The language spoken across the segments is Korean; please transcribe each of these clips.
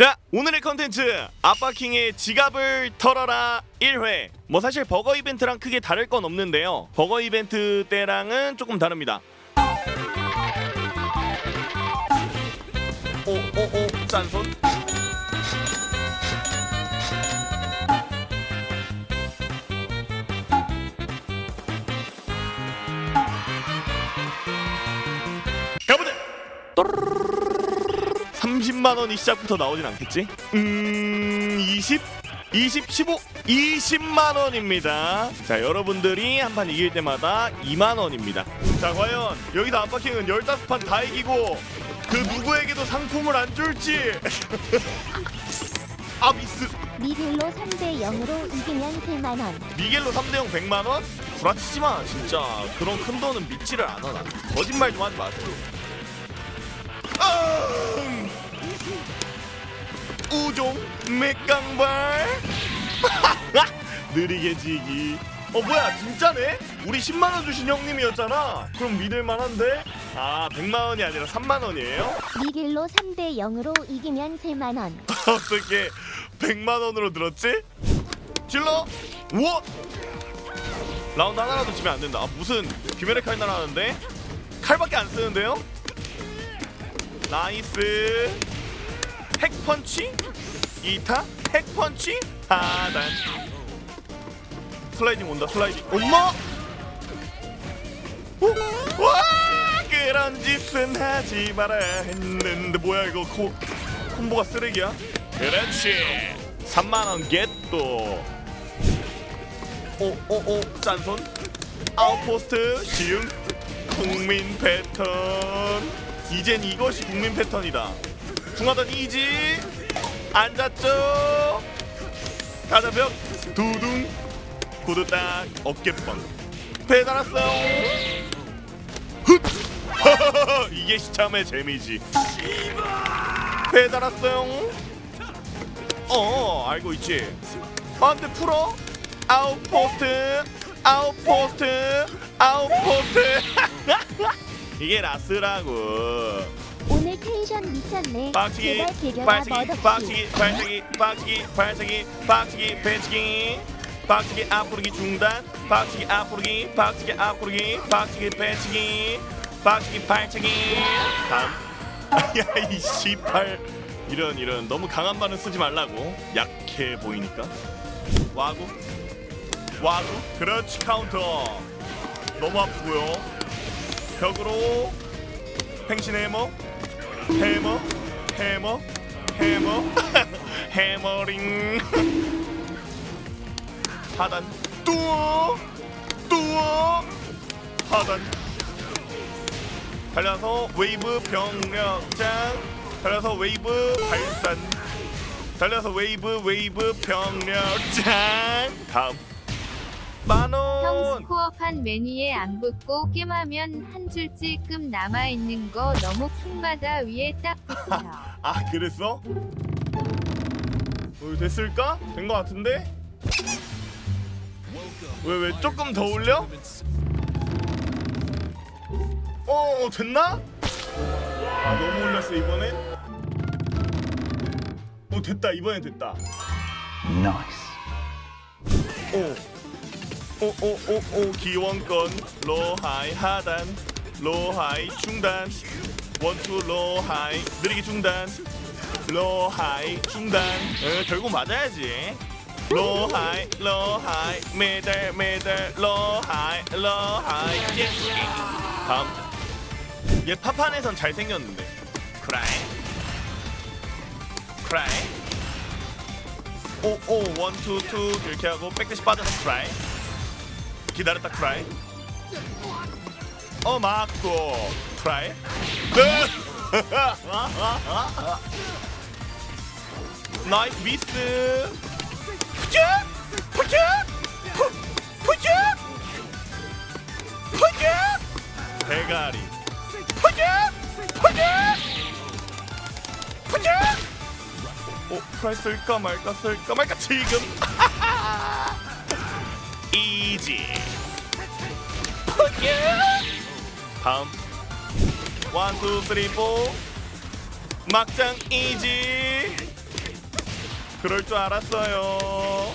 자 오늘의 컨텐츠. 아빠킹의 지갑을 털어라. 1회. 뭐 사실 버거 이벤트랑 크게 다를 건 없는데요. 버거 이벤트 때랑은 조금 다릅니다. 오오오 짠손. 가보자 30만 원이 시작부터 나오진 않겠지? 음, 20, 20, 15, 20만 원입니다. 자, 여러분들이 한 판 이길 때마다 2만 원입니다. 자, 과연 여기서 안바킹은 15판 다 이기고 그 누구에게도 상품을 안 줄지. 아, 미스. 미길로 3대 0으로 이기면 3만 원. 미겔로 3대0 100만 원? 구라치지 마, 진짜. 그런 큰 돈은 믿지를 않아. 나. 거짓말 좀 하지 마세요. 아! 우종 맥강발 느리게 지기 어 뭐야 진짜네? 우리 10만 원 주신 형님이었잖아 그럼 믿을만한데? 아 100만 원이 아니라 3만 원이에요? 미길로 3대 0으로 이기면 3만 원. 어떻게 100만 원으로 들었지? 질러 우와 라운드 하나라도 지면 안 된다 아, 무슨 귀멸의 칼 날하는데 칼밖에 안 쓰는데요? 나이스 핵펀치? 2타? 핵펀치? 하단. 슬라이딩 온다 슬라이딩. 엄마 오, 와! 그런 짓은 하지 말아 했는데 뭐야 이거 코, 콤보가 쓰레기야? 그렇지. 3만원 겟도 오오오 짠손. 아웃포스트 시흥 국민 패턴. 이젠 이것이 국민 패턴이다 중하단 이지. 앉았죠. 가자벽 두둥. 구두 딱 배달 왔어요. 훗! 이게 시참의 재미지. 배달 왔어요. 어 알고 있지? 안돼 풀어? 아웃포스트 아웃포스트 아웃포스트. 이게 라스라고 오늘 텐션 미쳤네. 빡치기 제발 개겨라 빨치기 멋없이. 빡치기 발차기 빡치기 발차기 빡치기 배치기. 빡치기 앞구르기 중단 빡치기 앞구르기 빡치기 앞구르기 빡치기 배치기 빡치기 발차기. 다음 야 이 씨팔 이런 이런. 너무 강한 말은 쓰지 말라고. 약해 보이니까. 와구. 와구. 그렇지 카운터. 너무 아프고요. 벽으로. 팽신 해머 해머 해머 해머 해머링. 하단 뚜어 뚜어 하단. 달려서 웨이브 병력장 달려서 웨이브 발산. 달려서 웨이브 웨이브 병력장. 다음. 형만 원 스코어판 매니에 안 붙고 게임하면 한 줄지금 남아 있는 거 너무 킹받아 위에 딱 붙어요. 아 그랬어? 어, 됐을까? 된 거 같은데? 왜 왜 조금 더 올려? 어 됐나? 아 너무 올렸어 이번엔 오 됐다 이번엔 됐다 오 오오오오 기원권 로하이 하단 로하이 중단. 원투 로하이 느리게 중단. 로하이 중단. 어, 결국 맞아야지. 로하이 로하이 메달 메달 로하이 로하이. 예스 다음. 얘 파판에선 잘생겼는데. 크라이. 크라이. 오오 원투 투 이렇게 하고 백대시 빠져서 크라이 기다렸다 크라이 어 맞고 크라이 나이스 미스. 푸자 푸자 푸 푸자 푸자 대가리. 푸자 푸자 푸자 오 프라이 쓸까 말까 쓸까 말까 지금 이지 푸자 다음 원투 쓰리 포 막장 이지 그럴 줄 알았어요.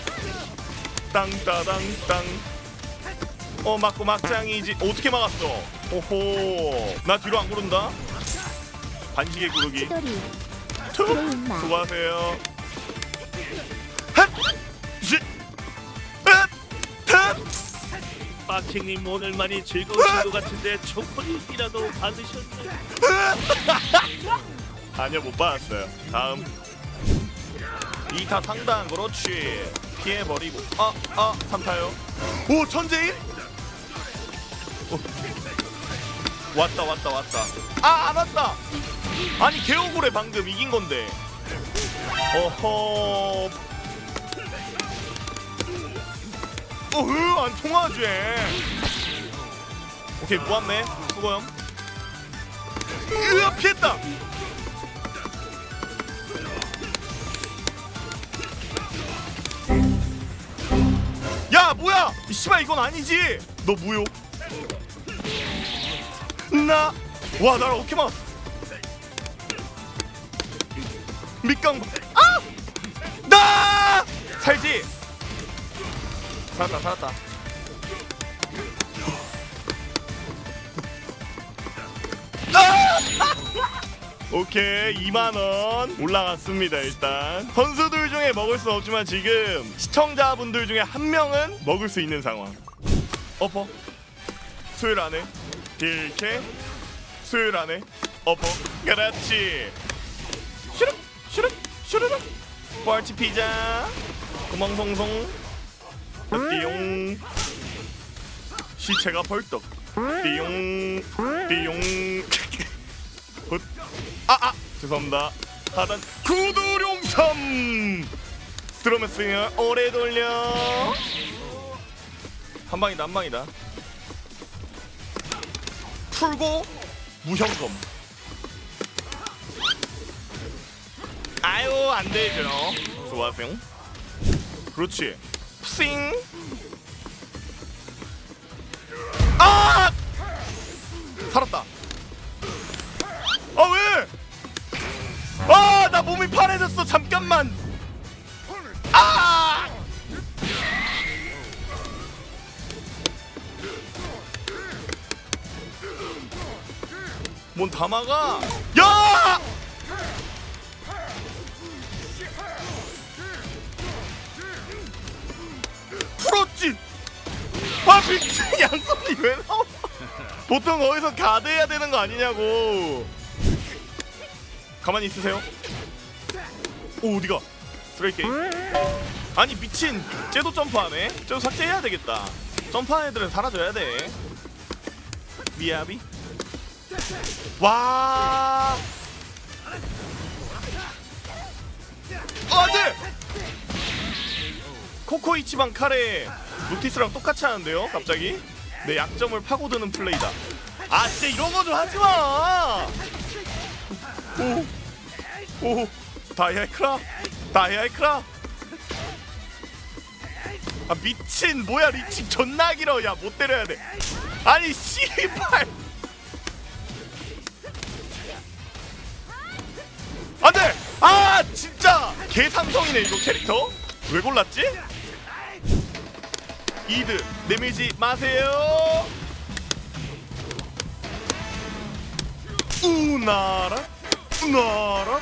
땅따당땅. 어 맞고 막장이지. 어떻게 막았어? 오호. 나 뒤로 안 구른다. 반시계 구르기. 투. 수고하세요. 빡킹님 오늘만이 즐거우신 것 같은데 초콜릿이라도 받으셨나요? 아니요 못 받았어요. 다음 2타 상당 그렇지 피해버리고 아 아 3타요. 오 천재인? 오. 왔다 왔다 왔다. 아 안 왔다. 아니 개억울해 방금 이긴 건데. 어허. 어흐 안 통하지. 오케이 모았네 수고염. 으아 피했다. 야 뭐야 이 씨발 이건 아니지 너 무효 나와 나를 어떻게 막았어 밑강 아! 나 살지 살았다 살았다. 아! 오케이 2만원 올라갔습니다 일단. 선수들 중에 먹을 수 없지만 지금 시청자분들 중에 한 명은 먹을 수 있는 상황. 어퍼. 수요일 안에. 딜캐 수요일 안에. 어퍼. 그렇지. 슈룩 슈룩 슈르륵 뻘치 피자. 구멍송송 띠용 시체가 벌떡 띠용 띠용 굿. 아, 아, 죄송합니다. 하단 구두룡삼 들어መስ으면 오래 돌려. 한 방이다, 한 방이다. 풀고 무형검. 아유, 안 되죠. 좋아하세요. 그렇지. 싱. 아! 살았다. 아 왜? 아 나 몸이 파래졌어 잠깐만. 아! 뭔 다마가? 아 미친 양손이 왜 나와? 보통 어디서 가드해야 되는 거 아니냐고. 가만히 있으세요. 오 어디가? 쓰레기 게임. 아니 미친 쟤도 점프하네. 쟤도 삭제해야 되겠다. 점프하는 애들은 사라져야 돼. 미야비. 와. 어, 안돼. 코코이치방 카레 노티스랑 똑같이 하는데요. 갑자기 내 약점을 파고드는 플레이다. 아 진짜 이런 거 좀 하지 마. 오, 오, 다이아크라, 다이아크라. 아 미친 뭐야 리치 존나 길어 야 못 때려야 돼. 아니 씨발. 안돼. 아 진짜 개삼성이네 이거 캐릭터. 왜 골랐지? 이드 내밀지 마세요. 우나라 나락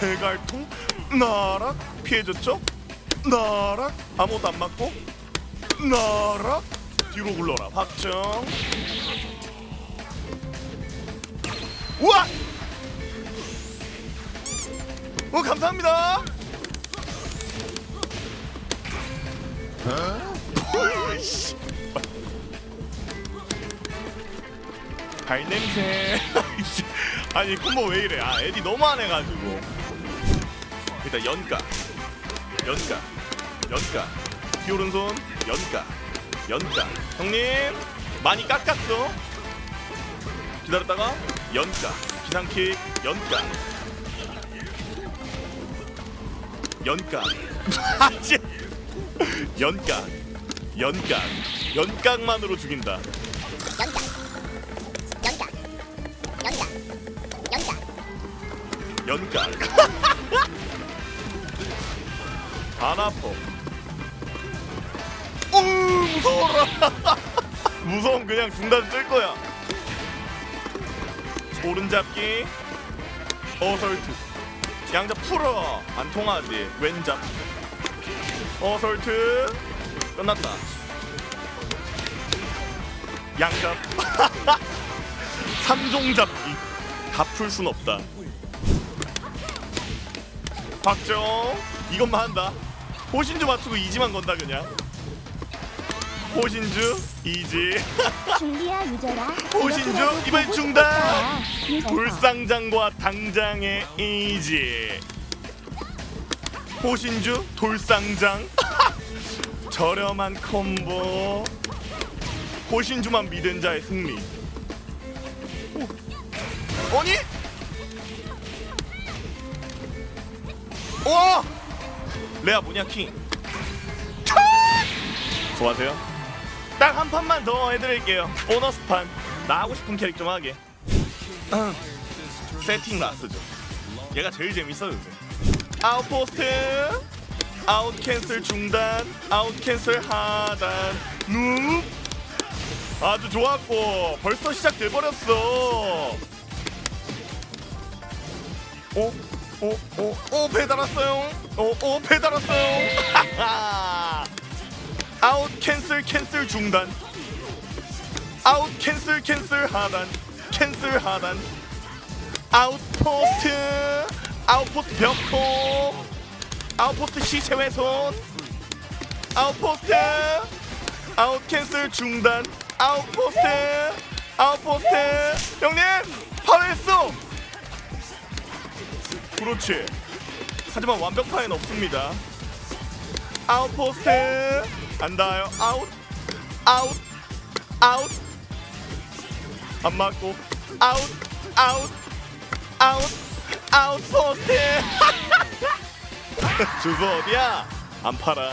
대갈통 나락 피해줬죠? 나락 아무것도 안 맞고 나락 뒤로 굴러라. 확정. 우와! 어 감사합니다. 어? 씨. 발냄새. 아니 콤보 왜 이래? 아 에디 너무 안 해가지고. 일단 연가. 연가. 연가. 피 오른손. 연가. 연가. 형님 많이 깎았어 기다렸다가 연가. 기상킥 연가. 연가. 연가 연가 연각만으로 죽인다 연각 안 아파 우 무서워라 무서움 그냥 중단 쓸 거야 오른잡기 어설트 양잡 풀어 안 통하지 왼잡 어설트 끝났다. 양잡 삼종 잡기. 다 풀 순 없다. 박정 이것만 한다. 호신주 맞추고 이지만 건다 그냥. 호신주 이지. 줄리아 유저라. 호신주, 이번 중단! 돌상장과 당장의 이지. 호신주 돌상장 저렴한 콤보. 호신주만 믿은 자의 승리. 오. 아니? 와! 레아 뭐냐 킹? 좋아하세요? 딱 한 판만 더 해드릴게요. 보너스 판나 하고 싶은 캐릭 좀 하게. 아, 세팅 라스죠. 얘가 제일 재밌어요 요새. 아웃포스트 아웃 캔슬 중단 아웃 캔슬 하단 눕 아주 좋았고 벌써 시작돼 버렸어 어? 어? 어? 어? 배달 왔어요? 어? 어? 배달 왔어요? 아웃 캔슬 캔슬 중단 아웃 캔슬 캔슬 하단 캔슬 하단 아웃포스트 아웃포스트 벽호 아웃포스트 시체 훼손 아웃포스트! 아웃 캔슬 중단! 아웃포스트! 아웃포스트! 형님! 파괴했어! 그렇지. 하지만 완벽파엔 없습니다. 아웃포스트! 안 닿아요. 아웃! 아웃! 아웃! 안 맞고. 아웃! 아웃! 아웃! 아웃 포스트 주소 어디야. 안 팔아